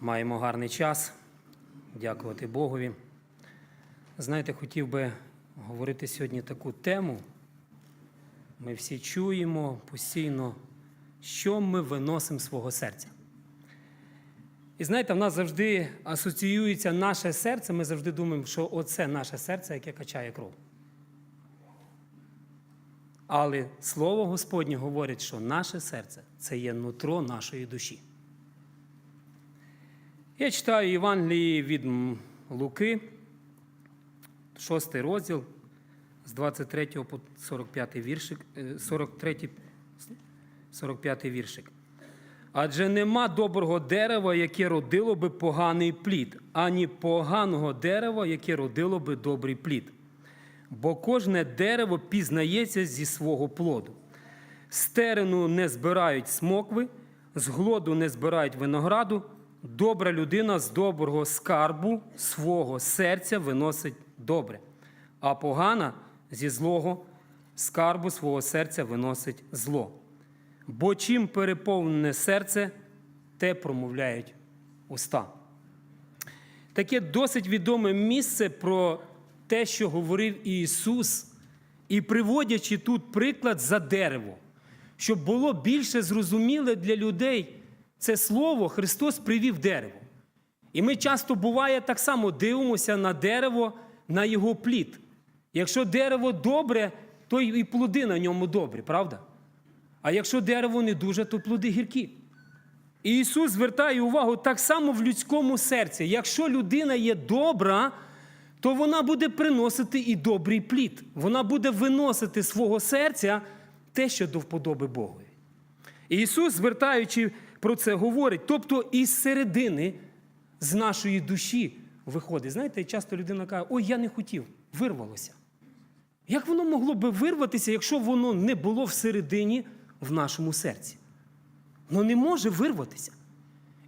Маємо гарний час. Дякувати Богові. Знаєте, хотів би говорити сьогодні таку тему. Ми всі чуємо постійно, що ми виносимо свого серця. І знаєте, в нас завжди асоціюється наше серце, ми завжди думаємо, що оце наше серце, яке качає кров. Але Слово Господнє говорить, що наше серце це є нутро нашої душі. Я читаю Євангелії від Луки, 6 розділ з 23 по 45 віршик, е, 43, 45 віршик. Адже нема доброго дерева, яке родило би поганий плід, ані поганого дерева, яке родило би добрий плід. Бо кожне дерево пізнається зі свого плоду. З терену не збирають смокви, з глоду не збирають винограду. Добра людина з доброго скарбу свого серця виносить добре, а погана зі злого скарбу свого серця виносить зло. Бо чим переповнене серце, те промовляють уста. Таке досить відоме місце про те, що говорив Ісус, і приводячи тут приклад за дерево, щоб було більше зрозуміле для людей це слово, Христос привів дерево. І ми часто буває так само дивимося на дерево, на його плід. Якщо дерево добре, то і плоди на ньому добрі, правда? А якщо дерево не дуже, то плоди гіркі. І Ісус звертає увагу так само в людському серці. Якщо людина є добра, то вона буде приносити і добрий плід. Вона буде виносити свого серця те, що до вподоби Богу. І Ісус, звертаючи про це, говорить, тобто із середини, з нашої душі виходить. Знаєте, часто людина каже, ой, я не хотів, вирвалося. Як воно могло би вирватися, якщо воно не було всередині в нашому серці? Воно не може вирватися.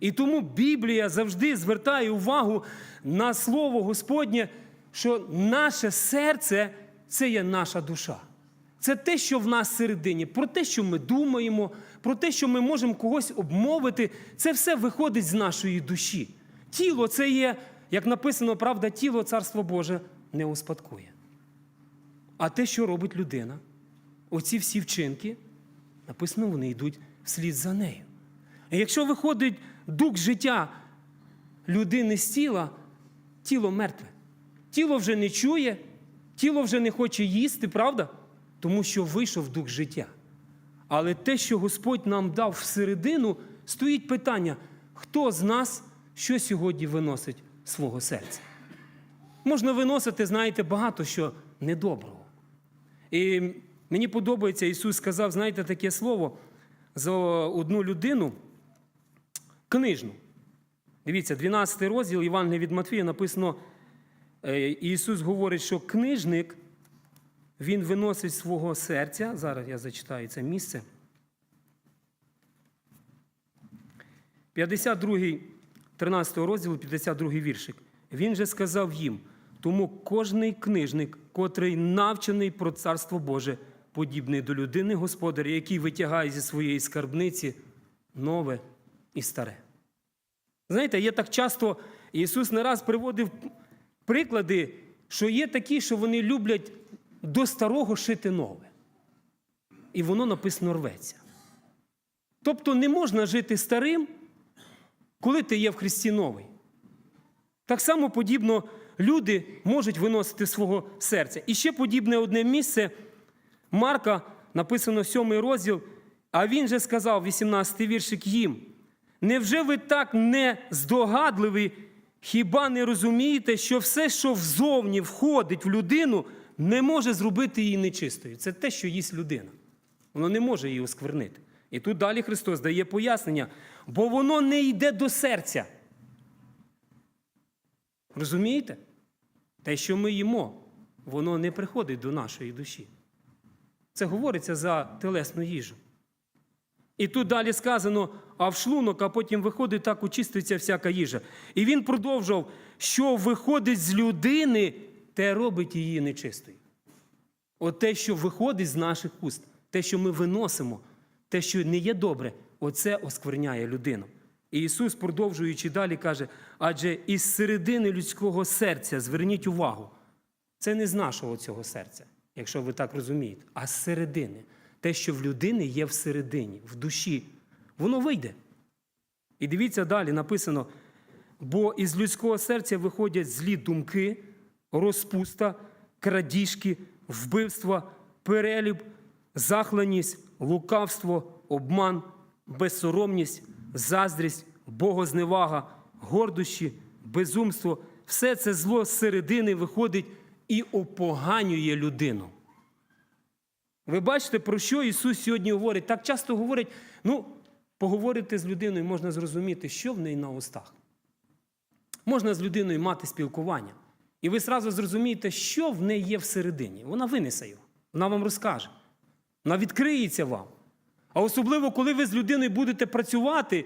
І тому Біблія завжди звертає увагу на Слово Господнє, що наше серце це є наша душа. Це те, що в нас всередині, про те, що ми думаємо, про те, що ми можемо когось обмовити, це все виходить з нашої душі. Тіло це є, як написано, правда, тіло Царство Боже не успадкує. А те, що робить людина, оці всі вчинки, написано, вони йдуть вслід за нею. І якщо виходить дух життя людини з тіла, тіло мертве. Тіло вже не чує, тіло вже не хоче їсти, правда? Тому що вийшов дух життя. Але те, що Господь нам дав всередину, стоїть питання, хто з нас що сьогодні виносить свого серця. Можна виносити, знаєте, багато що недоброго. І мені подобається, Ісус сказав, знаєте, таке слово за одну людину книжну. Дивіться, 12 розділ Євангелія від Матвія написано, е, Ісус говорить, що книжник, він виносить свого серця. Зараз я зачитаю це місце. 52, 13 розділу, 52 віршик. Він же сказав їм: тому кожний книжник, котрий навчений про царство Боже, подібний до людини господаря, який витягає зі своєї скарбниці нове і старе. Знаєте, є так часто, Ісус не раз приводив приклади, що є такі, що вони люблять до старого шити нове. І воно написано рветься. Тобто не можна жити старим, коли ти є в Христі новий. Так само подібно люди можуть виносити свого серця. І ще подібне одне місце Марка написано 7 розділ, а він же сказав, 18 віршик їм. Невже ви так не здогадливі, хіба не розумієте, що все, що взовні входить в людину, не може зробити її нечистою? Це те, що їсть людина. Воно не може її осквернити. І тут далі Христос дає пояснення, бо воно не йде до серця. Розумієте? Те, що ми їмо, воно не приходить до нашої душі. Це говориться за телесну їжу. І тут далі сказано, а в шлунок, а потім виходить, так очиститься всяка їжа. І він продовжував, що виходить з людини, те робить її нечистою. От те, що виходить з наших уст, те, що ми виносимо, те, що не є добре, оце оскверняє людину. І Ісус, продовжуючи далі, каже: адже із середини людського серця зверніть увагу. Це не з нашого цього серця, якщо ви так розумієте, а з середини. Те, що в людини є всередині, в душі, воно вийде. І дивіться далі, написано: бо із людського серця виходять злі думки, розпуста, крадіжки, вбивства, перелюб, захленість, лукавство, обман, безсоромність, заздрість, богозневага, гордощі, безумство. Все це зло з середини виходить і опоганює людину. Ви бачите, про що Ісус сьогодні говорить? Так часто говорить, ну, поговорити з людиною можна зрозуміти, що в неї на устах. Можна з людиною мати спілкування. І ви зразу зрозумієте, що в неї є всередині. Вона винесе його, вона вам розкаже. Вона відкриється вам. А особливо, коли ви з людиною будете працювати,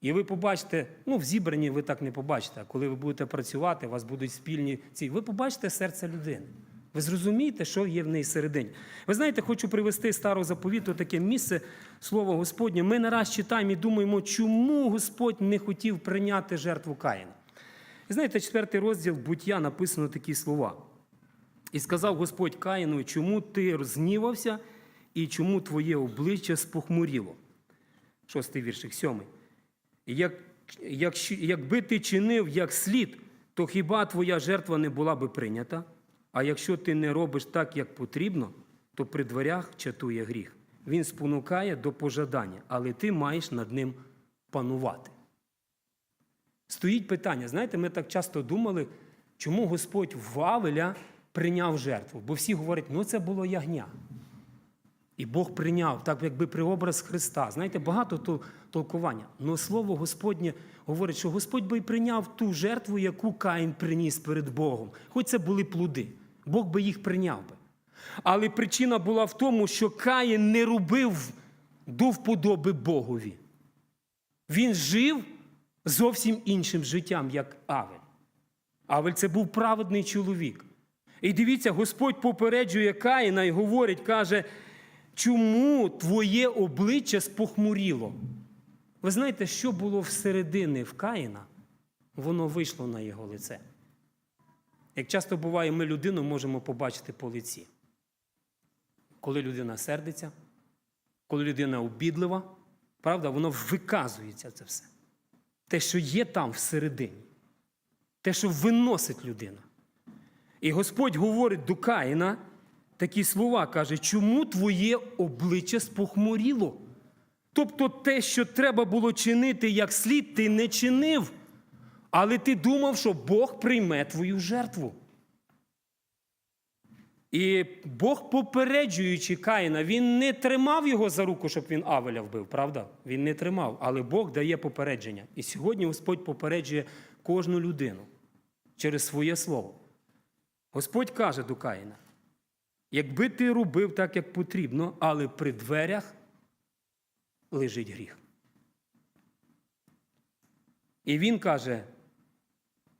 і ви побачите, ну, в зібранні ви так не побачите, а коли ви будете працювати, у вас будуть спільні ці, ви побачите серце людини. Ви зрозумієте, що є в неї всередині. Ви знаєте, хочу привести старого заповіту таке місце, слово Господнє. Ми не раз читаємо і думаємо, чому Господь не хотів прийняти жертву Каїна. І знаєте, четвертий розділ буття написано такі слова. І сказав Господь Каїну, чому ти рознівався і чому твоє обличчя спохмуріло. Шостий віршик, сьомий. Як, якщо, якби ти чинив як слід, то хіба твоя жертва не була би прийнята? А якщо ти не робиш так, як потрібно, то при дверях чатує гріх. Він спонукає до пожадання, але ти маєш над ним панувати. Стоїть питання, знаєте, ми так часто думали, чому Господь в прийняв жертву. Бо всі говорять, ну це було ягня. І Бог прийняв, так якби приобраз Христа. Знаєте, багато толкування. Но слово Господнє говорить, що Господь би й прийняв ту жертву, яку Каїн приніс перед Богом. Хоч це були плоди. Бог би їх прийняв би. Але причина була в тому, що Каїн не робив до вподоби Богові. Він жив зовсім іншим життям, як Авель. Авель це був праведний чоловік. І дивіться, Господь попереджує Каїна і говорить, каже, чому твоє обличчя спохмуріло? Ви знаєте, що було всередині в Каїна? Воно вийшло на його лице. Як часто буває, ми людину можемо побачити по лиці. Коли людина сердиться, коли людина обідлива, правда, воно виказується це все. Те, що є там всередині, те, що виносить людина. І Господь говорить до Каїна такі слова, каже, чому твоє обличчя спохмуріло? Тобто те, що треба було чинити як слід, ти не чинив, але ти думав, що Бог прийме твою жертву. І Бог, попереджуючи Каїна, він не тримав його за руку, щоб він Авеля вбив, правда? Він не тримав, але Бог дає попередження. І сьогодні Господь попереджує кожну людину через своє слово. Господь каже до Каїна: якби ти робив так, як потрібно, але при дверях лежить гріх. І він каже,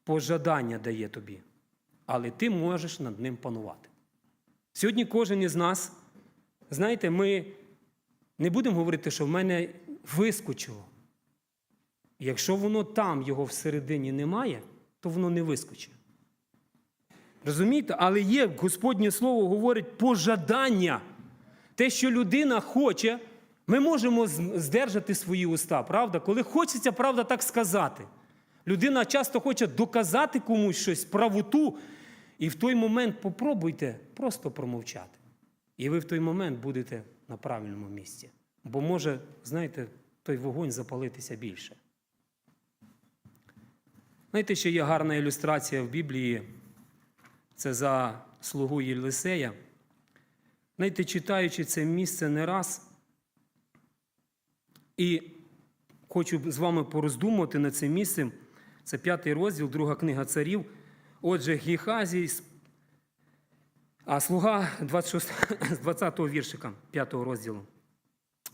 пожадання дає тобі, але ти можеш над ним панувати. Сьогодні кожен із нас, знаєте, ми не будемо говорити, що в мене вискочило. Якщо воно там, його всередині немає, то воно не вискочить. Розумієте? Але є Господнє Слово говорить пожадання. Те, що людина хоче, ми можемо здержати свої уста, правда? Коли хочеться, правда, так сказати. Людина часто хоче доказати комусь щось, правоту, і в той момент попробуйте просто промовчати. І ви в той момент будете на правильному місці. Бо може, знаєте, той вогонь запалитися більше. Знаєте, ще є гарна ілюстрація в Біблії. Це за слугу Єлисея. Знаєте, читаючи це місце не раз, і хочу з вами пороздумувати над цим місцем. Це п'ятий розділ, друга книга царів. Отже, Гіхазій, а слуга 26, з 20 віршика 5-го розділу.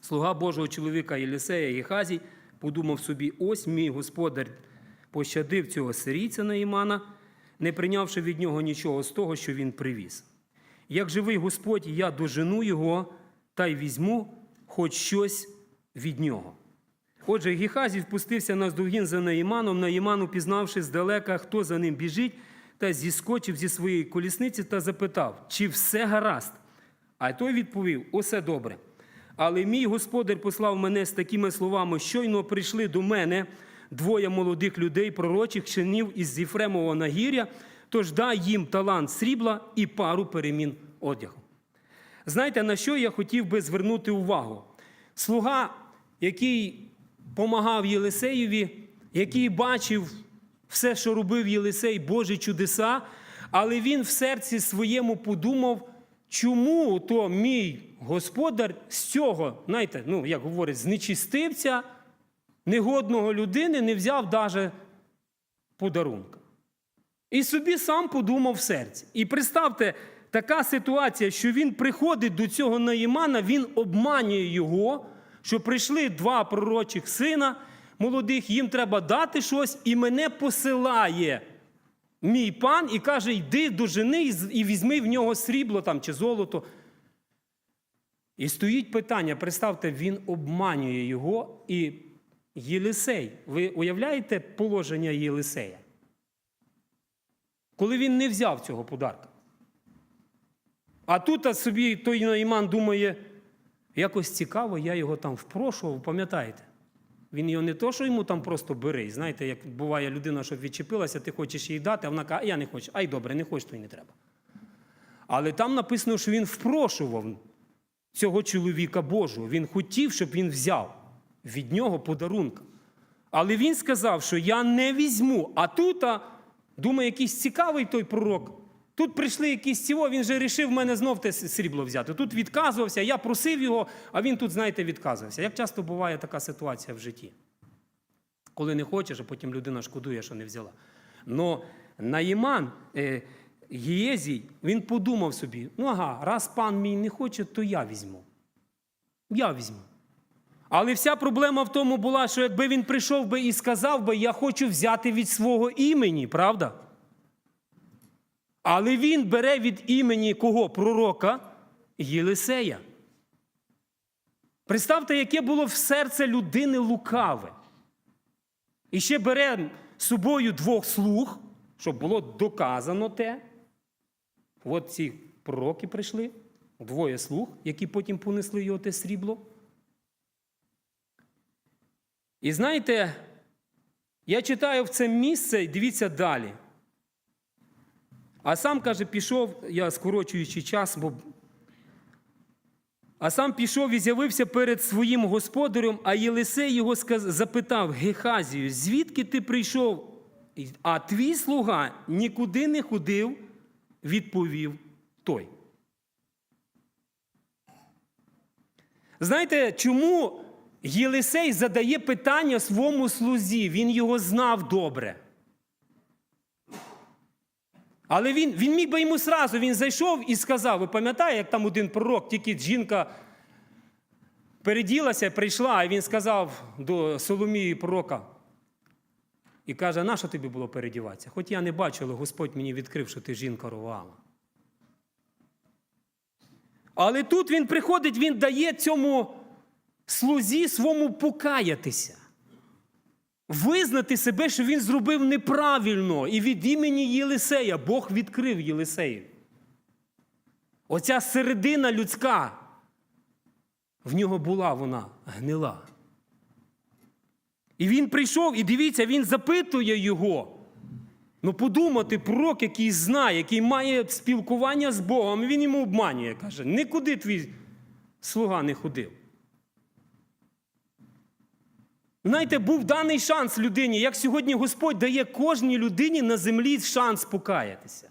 Слуга Божого чоловіка Єлисея Гіхазій подумав собі: ось мій господар пощадив цього сирійця Наїмана, не прийнявши від нього нічого з того, що він привіз. Як живий Господь, я дожену його та й візьму хоч щось від нього. Отже, Гіхазій впустився наздогін за Наїманом. Наїман, упізнавши здалека, хто за ним біжить, та зіскочив зі своєї колісниці та запитав, чи все гаразд. А той відповів: усе добре. Але мій господар послав мене з такими словами: щойно прийшли до мене двоє молодих людей, пророчих чинів із Єфремового нагір'я, тож дай їм талант срібла і пару перемін одягу. Знаєте, на що я хотів би звернути увагу? Слуга, який помагав Єлисеєві, який бачив все, що робив Єлисей, Божі чудеса, але він в серці своєму подумав, чому то мій господар з цього, знаєте, ну, як говорять, з нечистивця, негодного людини не взяв даже подарунка. І собі сам подумав в серці. І представте, така ситуація, що він приходить до цього Наїмана, він обманює його, що прийшли два пророчих сина молодих, їм треба дати щось, і мене посилає мій пан і каже: йди до жени і візьми в нього срібло там чи золото. І стоїть питання: представте, він обманює його і Єлисей. Ви уявляєте положення Єлисея? Коли він не взяв цього подарка. А тут а собі той Наїман думає, якось цікаво, я його там впрошував, пам'ятаєте? Він його не то, що йому там просто бери. Знаєте, як буває людина, щоб відчепилася, ти хочеш їй дати, а вона каже, «А я не хочу. Ай, добре, не хочу, то й не треба. Але там написано, що він впрошував цього чоловіка Божого. Він хотів, щоб він взяв від нього подарунка. Але він сказав, що я не візьму. А тут, думаю, якийсь цікавий той пророк. Тут прийшли якісь цього, він же вирішив мене знов те срібло взяти. Тут відказувався, я просив його, а він тут, знаєте, відказувався. Як часто буває така ситуація в житті? Коли не хочеш, а потім людина шкодує, що не взяла. Но Наїман, е, Гієзій, він подумав собі: ну ага, раз пан мій не хоче, то я візьму. Я візьму. Але вся проблема в тому була, що якби він прийшов би і сказав би, я хочу взяти від свого імені, правда? Але він бере від імені кого? Пророка Єлисея. Представте, яке було в серце людини лукаве. І ще бере з собою двох слуг, щоб було доказано те. От ці пророки прийшли, двоє слуг, які потім понесли його те срібло. І знаєте, я читаю в це місце і дивіться далі. А сам каже, пішов, я скорочуючи час, бо. А сам пішов і з'явився перед своїм господарем, а Єлисей його запитав Гехазію, звідки ти прийшов? А твій слуга нікуди не ходив, відповів той. Знаєте, чому Єлисей задає питання своєму слузі? Він його знав добре. Але він, він міг би йому сразу, він зайшов і сказав: ви пам'ятаєте, як там один пророк, тільки жінка переділася, прийшла, а він сказав до Соломії пророка. І каже, на що тобі було передіватися? Хоч я не бачу, але Господь мені відкрив, що ти жінка Роваама. Але тут він приходить, він дає цьому слузі своєму покаятися. Визнати себе, що він зробив неправильно, і від імені Єлисея Бог відкрив Єлисею. Оця середина людська, в нього була вона гнила. І він прийшов, і дивіться, він запитує його. Ну, подумати, пророк, який знає, який має спілкування з Богом, він йому обманює, каже, нікуди твій слуга не ходив. Знаєте, був даний шанс людині, як сьогодні Господь дає кожній людині на землі шанс покаятися.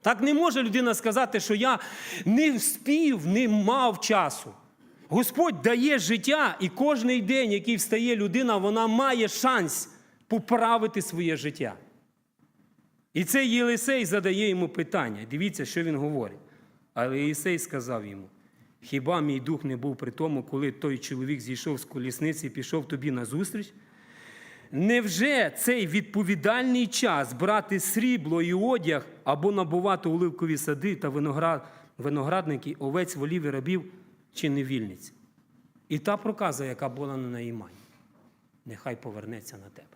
Так не може людина сказати, що я не вспів, не мав часу. Господь дає життя, і кожний день, який встає людина, вона має шанс поправити своє життя. І цей Єлисей задає йому питання. Дивіться, що він говорить. Але Єлисей сказав йому: Хіба мій дух не був при тому, коли той чоловік зійшов з колісниці і пішов тобі назустріч? Невже цей відповідальний час брати срібло і одяг або набувати оливкові сади та виноград, виноградники, овець, волів і рабів чи невільниць? І та проказа, яка була на Наїмані. нехай повернеться на тебе.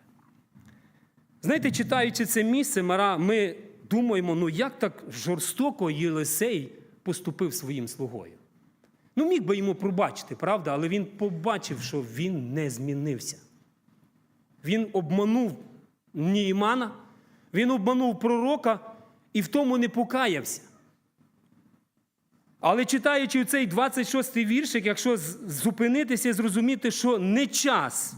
Знаєте, читаючи це місце, ми думаємо, ну як так жорстоко Єлисей поступив своїм слугою. Ну, міг би йому пробачити, правда, але він побачив, що він не змінився. Він обманув Німана, він обманув пророка і в тому не покаявся. Але читаючи цей 26-й віршик, якщо зупинитися і зрозуміти, що не час,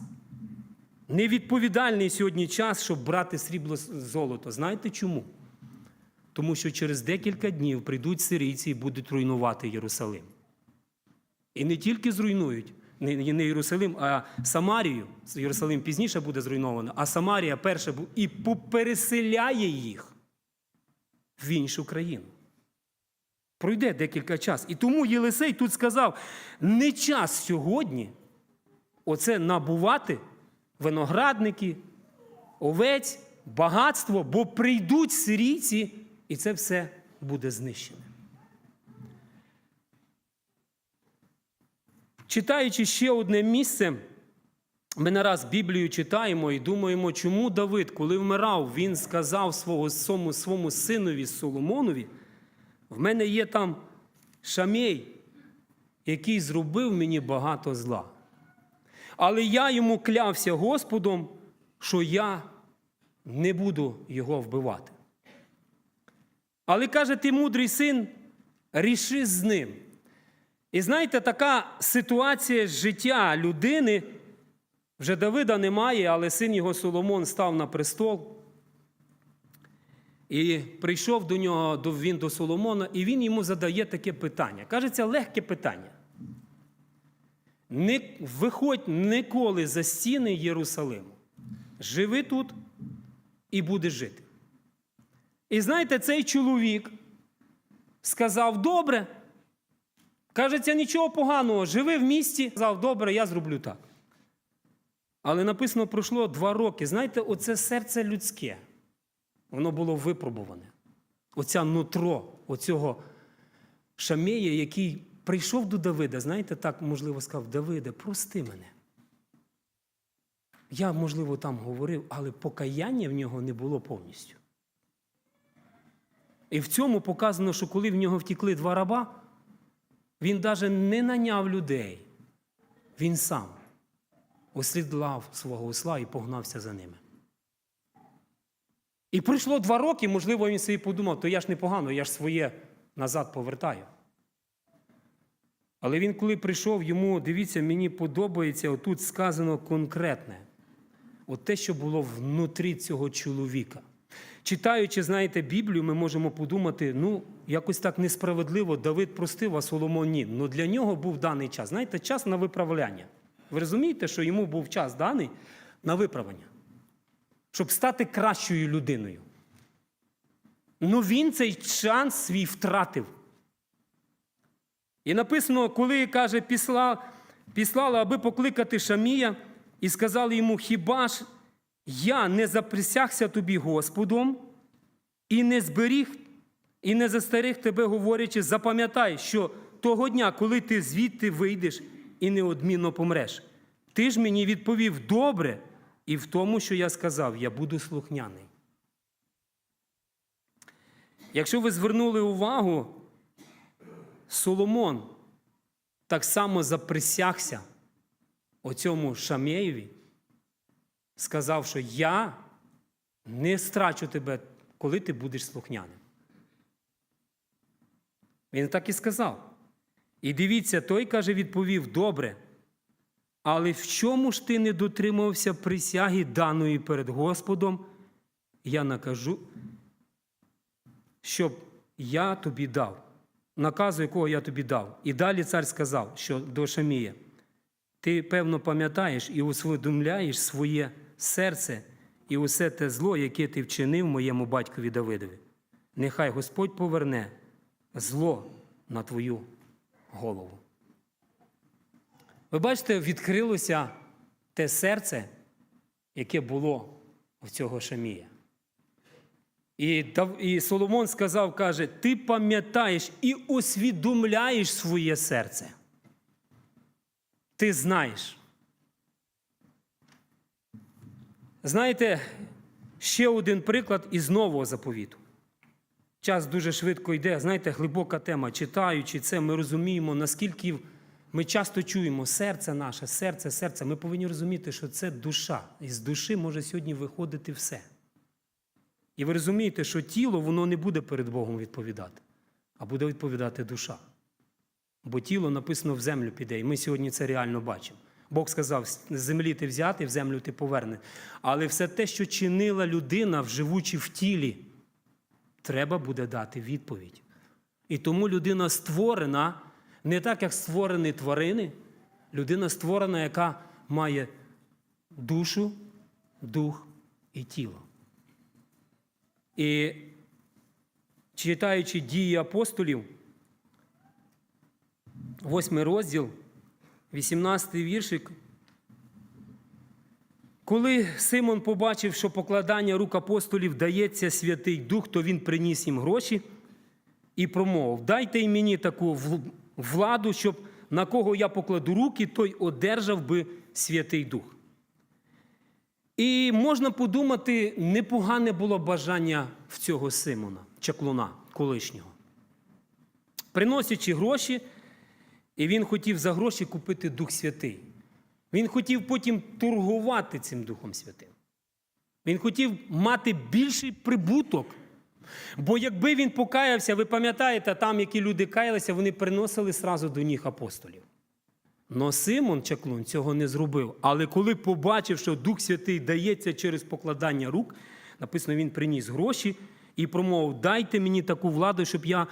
невідповідальний сьогодні час, щоб брати срібло золото. Знаєте чому? Тому що через декілька днів прийдуть сирійці і будуть руйнувати Єрусалим. І не тільки зруйнують не Єрусалим, а Самарію. Єрусалим пізніше буде зруйновано, а Самарія перша бу- і попереселяє їх в іншу країну. Пройде декілька часів. І тому Єлисей тут сказав: не час сьогодні оце набувати виноградники, овець, багатство, бо прийдуть сирійці, і це все буде знищене. Читаючи ще одне місце, ми не раз Біблію читаємо і думаємо, чому Давид, коли вмирав, він сказав свого, своєму, своєму синові Соломонові, в мене є там шамей, який зробив мені багато зла. Але я йому клявся Господом, що я не буду його вбивати. Але каже, ти мудрий син, ріши з ним. І знаєте, така ситуація життя людини, вже Давида немає, але син його Соломон став на престол. І прийшов до нього він до Соломона, і він йому задає таке питання. Кажеться, легке питання. Не виходь ніколи за стіни Єрусалиму. Живи тут і будеш жити. І знаєте, цей чоловік сказав: добре. Кажеться, нічого поганого, живи в місті, сказав, добре, я зроблю так. Але написано, пройшло два роки. Знаєте, оце серце людське, воно було випробуване. Оця нутро, оцього шамея, який прийшов до Давида, знаєте, так, можливо, сказав, Давиде, прости мене. Я, можливо, там говорив, але покаяння в нього не було повністю. І в цьому показано, що коли в нього втікли два раба, він навіть не наняв людей. Він сам ослідлав свого осла і погнався за ними. І пройшло два роки, можливо, він собі подумав, то я ж непогано, я ж своє назад повертаю. Але він, коли прийшов, йому, дивіться, мені подобається, отут сказано конкретне. От те, що було внутрі цього чоловіка. Читаючи, знаєте, Біблію, ми можемо подумати, ну, якось так несправедливо Давид простив, а Соломон ні. Ну для нього був даний час. Знаєте, час на виправляння. Ви розумієте, що йому був час даний на виправлення, щоб стати кращою людиною. Ну він цей шанс свій втратив. І написано, коли каже, післала, аби покликати Шамія, і сказали йому: Хіба ж я не заприсягся тобі Господом і не зберіг, і не застеріг тебе, говорячи, запам'ятай, що того дня, коли ти звідти вийдеш і неодмінно помреш. Ти ж мені відповів добре, і в тому, що я сказав, я буду слухняний. Якщо ви звернули увагу, Соломон так само заприсягся оцьому Шамєєві, сказав, що я не страчу тебе, коли ти будеш слухняним. Він так і сказав. І дивіться, той каже, відповів: добре. Але в чому ж ти не дотримався присяги даної перед Господом, я накажу, щоб я тобі дав, наказу, якого я тобі дав. І далі цар сказав, що до Шамія, ти, певно, пам'ятаєш і усвідомляєш своє серце і усе те зло, яке ти вчинив моєму батькові Давидові. Нехай Господь поверне зло на твою голову. Ви бачите, відкрилося те серце, яке було в цього Шамія. І, і Соломон сказав, каже, ти пам'ятаєш і усвідомляєш своє серце. Ти знаєш. Знаєте, ще один приклад із нового заповіту. Час дуже швидко йде. Знаєте, глибока тема. Читаючи це, ми розуміємо, наскільки ми часто чуємо серце наше, серце, серце. Ми повинні розуміти, що це душа. І з душі може сьогодні виходити все. І ви розумієте, що тіло воно не буде перед Богом відповідати, а буде відповідати душа. Бо тіло написано в землю піде, і ми сьогодні це реально бачимо. Бог сказав: землі ти взяти, в землю ти поверне. Але все те, що чинила людина, вживучи в тілі, треба буде дати відповідь. І тому людина створена не так, як створені тварини, людина створена, яка має душу, дух і тіло. І читаючи дії апостолів, восьмий розділ, 18 віршик. Коли Симон побачив, що покладання рук апостолів дається Святий Дух, то він приніс їм гроші і промовив: Дайте й мені таку владу, щоб на кого я покладу руки, той одержав би Святий Дух. І можна подумати, непогане було бажання в цього Симона, чаклуна колишнього. Приносячи гроші, і він хотів за гроші купити Дух Святий. Він хотів потім торгувати цим Духом Святим. Він хотів мати більший прибуток. Бо якби він покаявся, ви пам'ятаєте, там, які люди каялися, вони приносили сразу до ніг апостолів. Но Симон Чаклун цього не зробив. Але коли побачив, що Дух Святий дається через покладання рук, написано, він приніс гроші і промовив: Дайте мені таку владу, щоб я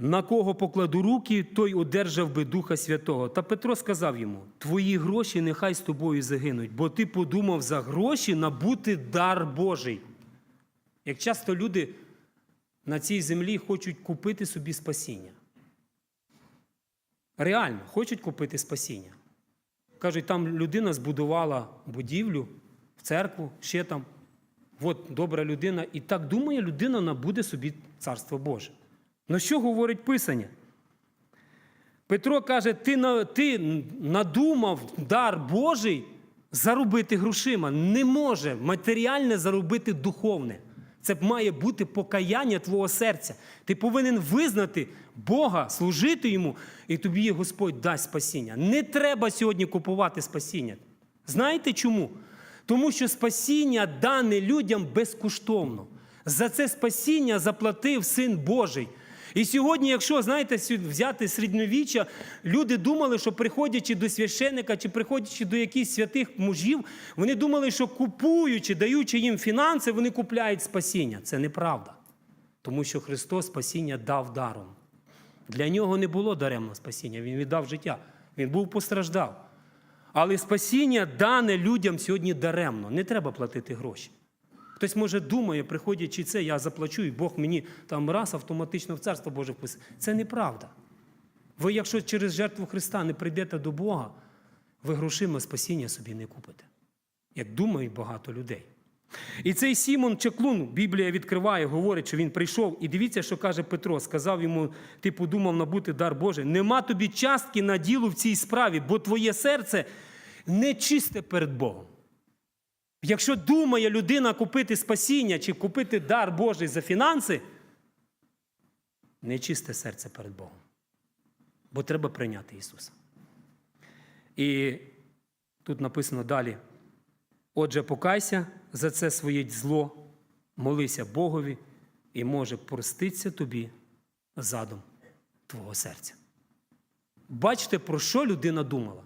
на кого покладу руки, той одержав би Духа Святого. Та Петро сказав йому: Твої гроші нехай з тобою загинуть, бо ти подумав за гроші набути дар Божий. Як часто люди на цій землі хочуть купити собі спасіння. Реально хочуть купити спасіння. Кажуть, там людина збудувала будівлю в церкву, ще там. От добра людина, і так думає, людина набуде собі царство Боже. Ну що говорить Писання? Петро каже: ти, ти надумав дар Божий заробити грошима. Не може матеріальне заробити духовне. Це має бути покаяння твого серця. Ти повинен визнати Бога, служити йому, і тобі Господь дасть спасіння. Не треба сьогодні купувати спасіння. Знаєте чому? Тому що спасіння дане людям безкоштовно. За це спасіння заплатив Син Божий. І сьогодні, якщо знаєте, взяти середньовіччя, люди думали, що приходячи до священика чи приходячи до якихось святих мужів, вони думали, що купуючи, даючи їм фінанси, вони купляють спасіння. Це неправда. Тому що Христос спасіння дав даром. Для нього не було даремного спасіння, Він віддав життя. Він був постраждав. Але спасіння дане людям сьогодні даремно. Не треба платити гроші. Хтось може думає, приходячи це, я заплачу, і Бог мені там раз автоматично в Царство Боже вписує. Це неправда. Ви, якщо через жертву Христа не прийдете до Бога, ви грошима спасіння собі не купите. Як думають багато людей. І цей Сімон Чаклун, Біблія відкриває, говорить, що він прийшов. І дивіться, що каже Петро. Сказав йому: ти подумав набути дар Божий. Нема тобі частки на ділу в цій справі, бо твоє серце не чисте перед Богом. Якщо думає людина купити спасіння чи купити дар Божий за фінанси, нечисте серце перед Богом. Бо треба прийняти Ісуса. І тут написано далі: отже, покайся за це своє зло, молися Богові, і може проститься тобі задум твого серця. Бачите, про що людина думала?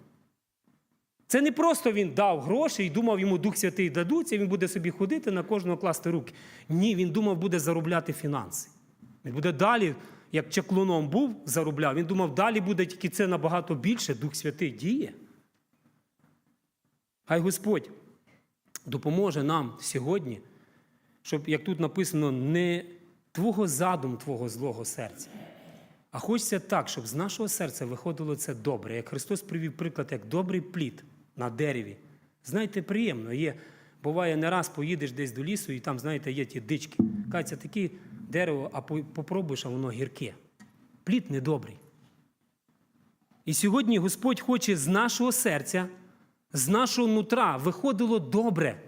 Це не просто він дав гроші і думав, йому Дух Святий дадуться, він буде собі ходити на кожного класти руки. Ні, він думав, буде заробляти фінанси. Він буде далі, як чаклуном був, заробляв. Він думав, далі буде тільки це набагато більше, Дух Святий діє. Хай Господь допоможе нам сьогодні, щоб, як тут написано, не твого задум, твого злого серця. А хочеться так, щоб з нашого серця виходило це добре. Як Христос привів приклад, як добрий плід на дереві. Знаєте, приємно є. Буває, не раз поїдеш десь до лісу, і там, знаєте, є ті дички. Кажеться, таке дерево, а попробуєш, а воно гірке. Плід недобрий. І сьогодні Господь хоче з нашого серця, з нашого нутра виходило добре.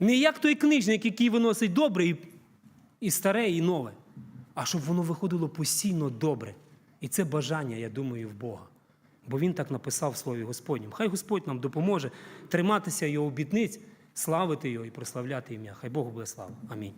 Не як той книжник, який виносить добре і, і старе, і нове, а щоб воно виходило постійно добре. І це бажання, я думаю, в Бога. Бо Він так написав в Слові Господнім. Хай Господь нам допоможе триматися його обітниць, славити його і прославляти ім'я. Хай Богу буде слава. Амінь.